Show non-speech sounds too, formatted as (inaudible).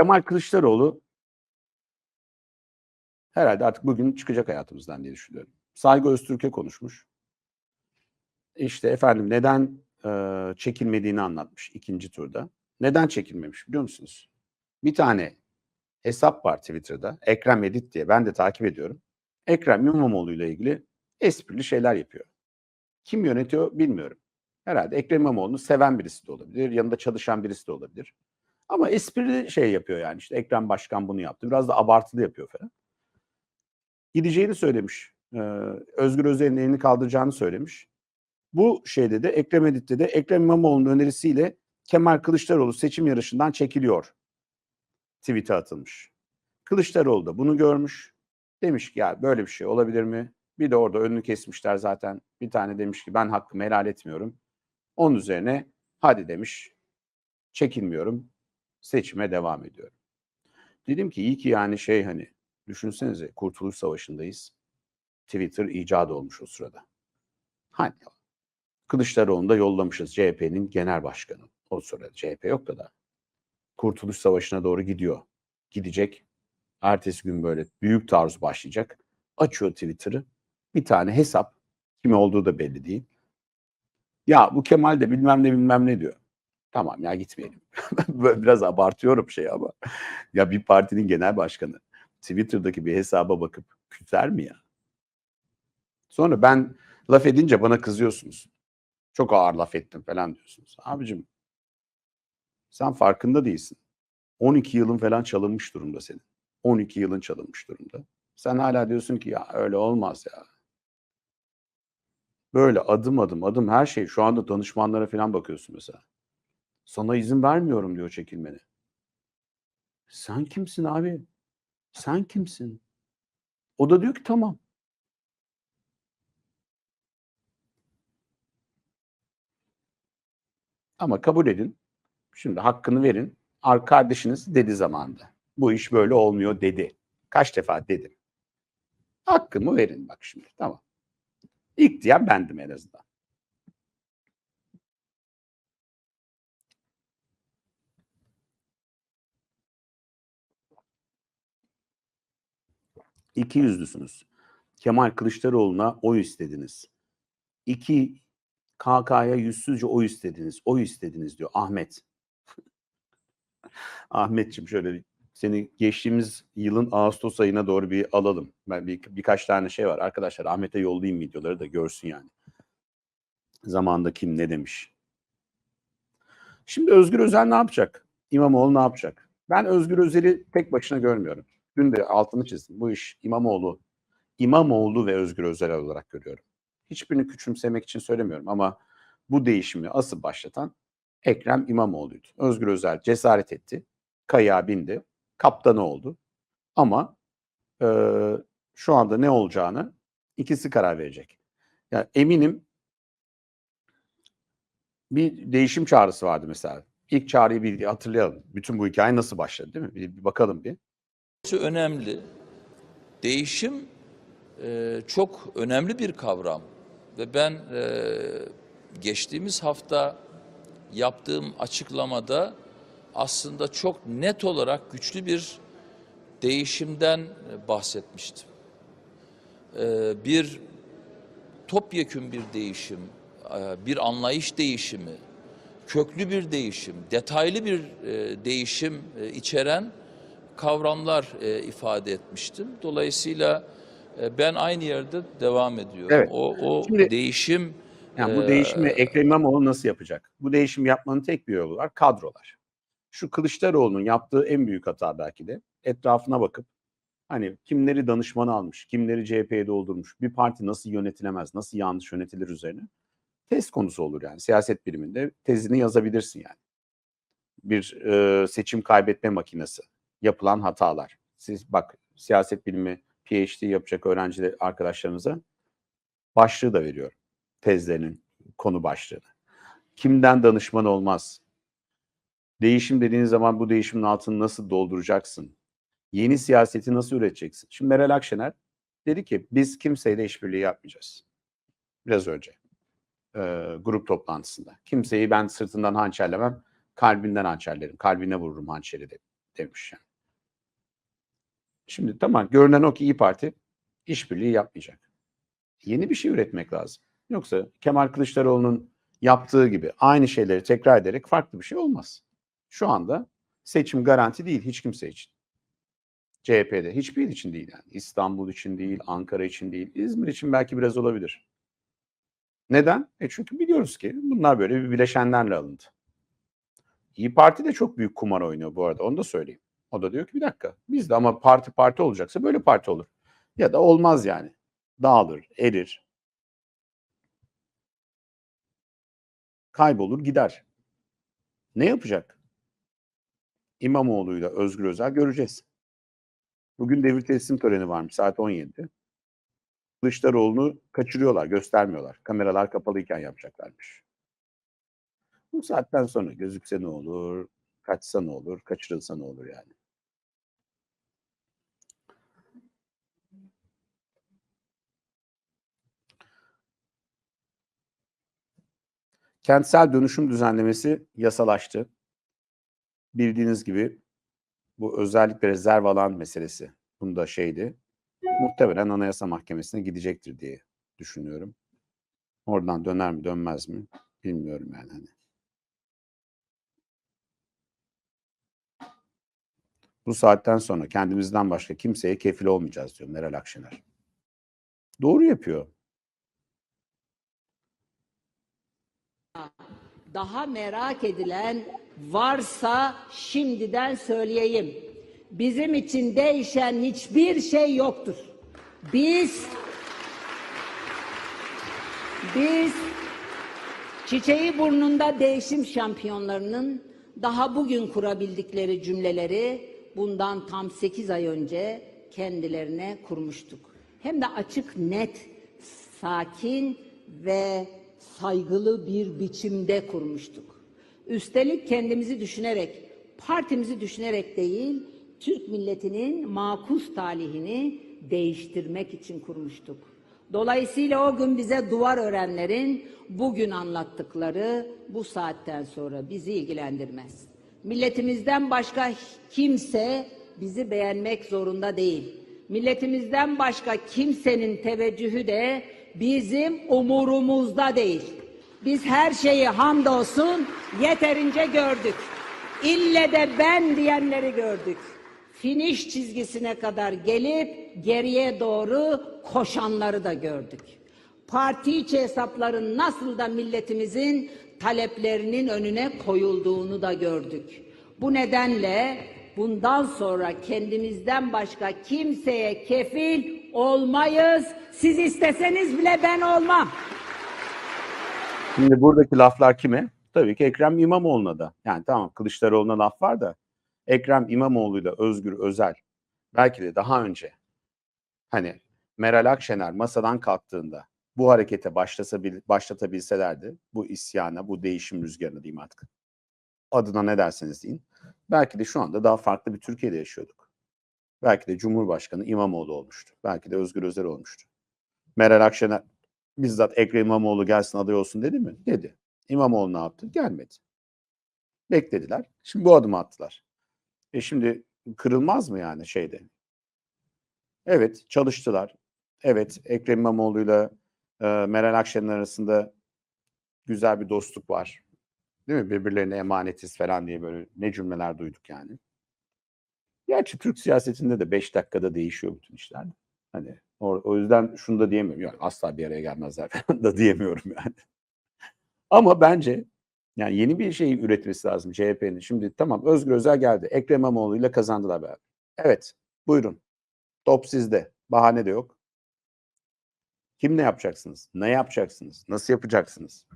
Kemal Kılıçdaroğlu herhalde artık bugün çıkacak hayatımızdan diye düşünüyorum. Saygı Öztürk'e konuşmuş. İşte efendim neden e, çekilmediğini anlatmış ikinci turda. Neden çekilmemiş biliyor musunuz? Bir tane hesap var Twitter'da. Ekrem Edit diye. Ben de takip ediyorum. Ekrem İmamoğlu ile ilgili esprili şeyler yapıyor. Kim yönetiyor bilmiyorum. Herhalde Ekrem İmamoğlu'nu seven birisi de olabilir. Yanında çalışan birisi de olabilir. Ama esprili şey yapıyor yani. işte Ekrem Başkan bunu yaptı. Biraz da abartılı yapıyor falan. Gideceğini söylemiş. Ee, Özgür Özel'in elini kaldıracağını söylemiş. Bu şeyde de Ekrem Edit'te de Ekrem İmamoğlu'nun önerisiyle Kemal Kılıçdaroğlu seçim yarışından çekiliyor. Tweet'e atılmış. Kılıçdaroğlu da bunu görmüş. Demiş ki ya böyle bir şey olabilir mi? Bir de orada önünü kesmişler zaten. Bir tane demiş ki ben hakkımı helal etmiyorum. Onun üzerine hadi demiş çekilmiyorum. Seçime devam ediyorum. Dedim ki iyi ki yani şey hani düşünsenize Kurtuluş Savaşı'ndayız. Twitter icat olmuş o sırada. Hani Kılıçdaroğlu'nu da yollamışız CHP'nin genel başkanı. O sırada CHP yok da da. Kurtuluş Savaşı'na doğru gidiyor. Gidecek. Ertesi gün böyle büyük taarruz başlayacak. Açıyor Twitter'ı. Bir tane hesap. Kim olduğu da belli değil. Ya bu Kemal de bilmem ne bilmem ne diyor. Tamam ya gitmeyelim. (laughs) Biraz abartıyorum şey ama. Ya bir partinin genel başkanı Twitter'daki bir hesaba bakıp küser mi ya? Sonra ben laf edince bana kızıyorsunuz. Çok ağır laf ettim falan diyorsunuz. Abicim sen farkında değilsin. 12 yılın falan çalınmış durumda senin. 12 yılın çalınmış durumda. Sen hala diyorsun ki ya öyle olmaz ya. Böyle adım adım adım her şey şu anda danışmanlara falan bakıyorsun mesela. Sana izin vermiyorum diyor çekilmeni. Sen kimsin abi? Sen kimsin? O da diyor ki tamam. Ama kabul edin. Şimdi hakkını verin. Ar kardeşiniz dedi zamanında. Bu iş böyle olmuyor dedi. Kaç defa dedim. Hakkımı verin bak şimdi. Tamam. İlk diyen bendim en azından. İki yüzlüsünüz. Kemal Kılıçdaroğlu'na oy istediniz. İki KK'ya yüzsüzce oy istediniz. Oy istediniz diyor Ahmet. (laughs) Ahmetciğim şöyle seni geçtiğimiz yılın Ağustos ayına doğru bir alalım. Ben bir, birkaç tane şey var. Arkadaşlar Ahmet'e yollayayım videoları da görsün yani. Zamanında kim ne demiş. Şimdi Özgür Özel ne yapacak? İmamoğlu ne yapacak? Ben Özgür Özel'i tek başına görmüyorum. Dün de altını çizdim. Bu iş İmamoğlu, İmamoğlu ve Özgür Özel olarak görüyorum. Hiçbirini küçümsemek için söylemiyorum ama bu değişimi asıl başlatan Ekrem İmamoğlu'ydu. Özgür Özel cesaret etti. Kayığa bindi. Kaptanı oldu. Ama e, şu anda ne olacağını ikisi karar verecek. Yani eminim bir değişim çağrısı vardı mesela. İlk çağrıyı bir hatırlayalım. Bütün bu hikaye nasıl başladı değil mi? Bir, bir bakalım bir. Önemli. Değişim e, çok önemli bir kavram ve ben e, geçtiğimiz hafta yaptığım açıklamada aslında çok net olarak güçlü bir değişimden e, bahsetmiştim. E, bir topyekün bir değişim, e, bir anlayış değişimi, köklü bir değişim, detaylı bir e, değişim e, içeren kavramlar e, ifade etmiştim. Dolayısıyla e, ben aynı yerde devam ediyorum. Evet. O, o Şimdi- değişim Yani bu Ee, değişimi Ekrem İmamoğlu nasıl yapacak? Bu değişimi yapmanın tek bir yolu var. Kadrolar. Şu Kılıçdaroğlu'nun yaptığı en büyük hata belki de etrafına bakıp hani kimleri danışman almış, kimleri CHP'ye doldurmuş, bir parti nasıl yönetilemez, nasıl yanlış yönetilir üzerine test konusu olur yani. Siyaset biliminde tezini yazabilirsin yani. Bir e, seçim kaybetme makinesi, yapılan hatalar. Siz bak siyaset bilimi PhD yapacak öğrenciler arkadaşlarınıza başlığı da veriyorum tezlerinin konu başlığını. Kimden danışman olmaz? Değişim dediğiniz zaman bu değişimin altını nasıl dolduracaksın? Yeni siyaseti nasıl üreteceksin? Şimdi Meral Akşener dedi ki biz kimseyle işbirliği yapmayacağız. Biraz önce e, grup toplantısında. Kimseyi ben sırtından hançerlemem, kalbinden hançerlerim, kalbine vururum hançeri dedi. demiş yani. Şimdi tamam görünen o ki İyi Parti işbirliği yapmayacak. Yeni bir şey üretmek lazım. Yoksa Kemal Kılıçdaroğlu'nun yaptığı gibi aynı şeyleri tekrar ederek farklı bir şey olmaz. Şu anda seçim garanti değil hiç kimse için. CHP'de hiçbir için değil yani. İstanbul için değil, Ankara için değil, İzmir için belki biraz olabilir. Neden? E çünkü biliyoruz ki bunlar böyle bir bileşenlerle alındı. İyi Parti de çok büyük kumar oynuyor bu arada onu da söyleyeyim. O da diyor ki bir dakika biz de ama parti parti olacaksa böyle parti olur. Ya da olmaz yani. Dağılır, erir. Kaybolur gider. Ne yapacak? İmamoğlu'yla Özgür Özel göreceğiz. Bugün devir teslim töreni varmış saat 17'de. Kılıçdaroğlu'nu kaçırıyorlar, göstermiyorlar. Kameralar kapalıyken yapacaklarmış. Bu saatten sonra gözükse ne olur, kaçsa ne olur, kaçırılsa ne olur yani. Kentsel dönüşüm düzenlemesi yasalaştı. Bildiğiniz gibi bu özellikle rezerv alan meselesi bunda şeydi. Muhtemelen Anayasa Mahkemesi'ne gidecektir diye düşünüyorum. Oradan döner mi dönmez mi bilmiyorum yani. Hani. Bu saatten sonra kendimizden başka kimseye kefil olmayacağız diyor Meral Akşener. Doğru yapıyor. Daha merak edilen varsa şimdiden söyleyeyim. Bizim için değişen hiçbir şey yoktur. Biz biz çiçeği burnunda değişim şampiyonlarının daha bugün kurabildikleri cümleleri bundan tam 8 ay önce kendilerine kurmuştuk. Hem de açık, net, sakin ve saygılı bir biçimde kurmuştuk. Üstelik kendimizi düşünerek, partimizi düşünerek değil, Türk milletinin makus talihini değiştirmek için kurmuştuk. Dolayısıyla o gün bize duvar örenlerin bugün anlattıkları bu saatten sonra bizi ilgilendirmez. Milletimizden başka kimse bizi beğenmek zorunda değil. Milletimizden başka kimsenin teveccühü de bizim umurumuzda değil. Biz her şeyi hamdolsun yeterince gördük. İlle de ben diyenleri gördük. Finish çizgisine kadar gelip geriye doğru koşanları da gördük. Parti içi hesapların nasıl da milletimizin taleplerinin önüne koyulduğunu da gördük. Bu nedenle bundan sonra kendimizden başka kimseye kefil olmayız. Siz isteseniz bile ben olmam. Şimdi buradaki laflar kime? Tabii ki Ekrem İmamoğlu'na da. Yani tamam Kılıçdaroğlu'na laf var da Ekrem İmamoğlu'yla Özgür Özel belki de daha önce hani Meral Akşener masadan kalktığında bu harekete başlasa, başlatabilselerdi bu isyana, bu değişim rüzgarını diyeyim artık. Adına ne derseniz deyin. Belki de şu anda daha farklı bir Türkiye'de yaşıyorduk. Belki de Cumhurbaşkanı İmamoğlu olmuştu. Belki de Özgür Özel olmuştu. Meral Akşener bizzat Ekrem İmamoğlu gelsin aday olsun dedi mi? Dedi. İmamoğlu ne yaptı? Gelmedi. Beklediler. Şimdi bu adımı attılar. E şimdi kırılmaz mı yani şeyde? Evet çalıştılar. Evet Ekrem İmamoğlu'yla e, Meral Akşener arasında güzel bir dostluk var. Değil mi? Birbirlerine emanetiz falan diye böyle ne cümleler duyduk yani. Gerçi Türk siyasetinde de 5 dakikada değişiyor bütün işler. Hani o, o yüzden şunu da diyemiyorum. Yani asla bir araya gelmezler (laughs) falan da diyemiyorum yani. Ama bence yani yeni bir şey üretmesi lazım CHP'nin. Şimdi tamam Özgür Özel geldi. Ekrem İmamoğlu ile kazandılar beraber. Evet buyurun. Top sizde. Bahane de yok. Kim ne yapacaksınız? Ne yapacaksınız? Nasıl yapacaksınız?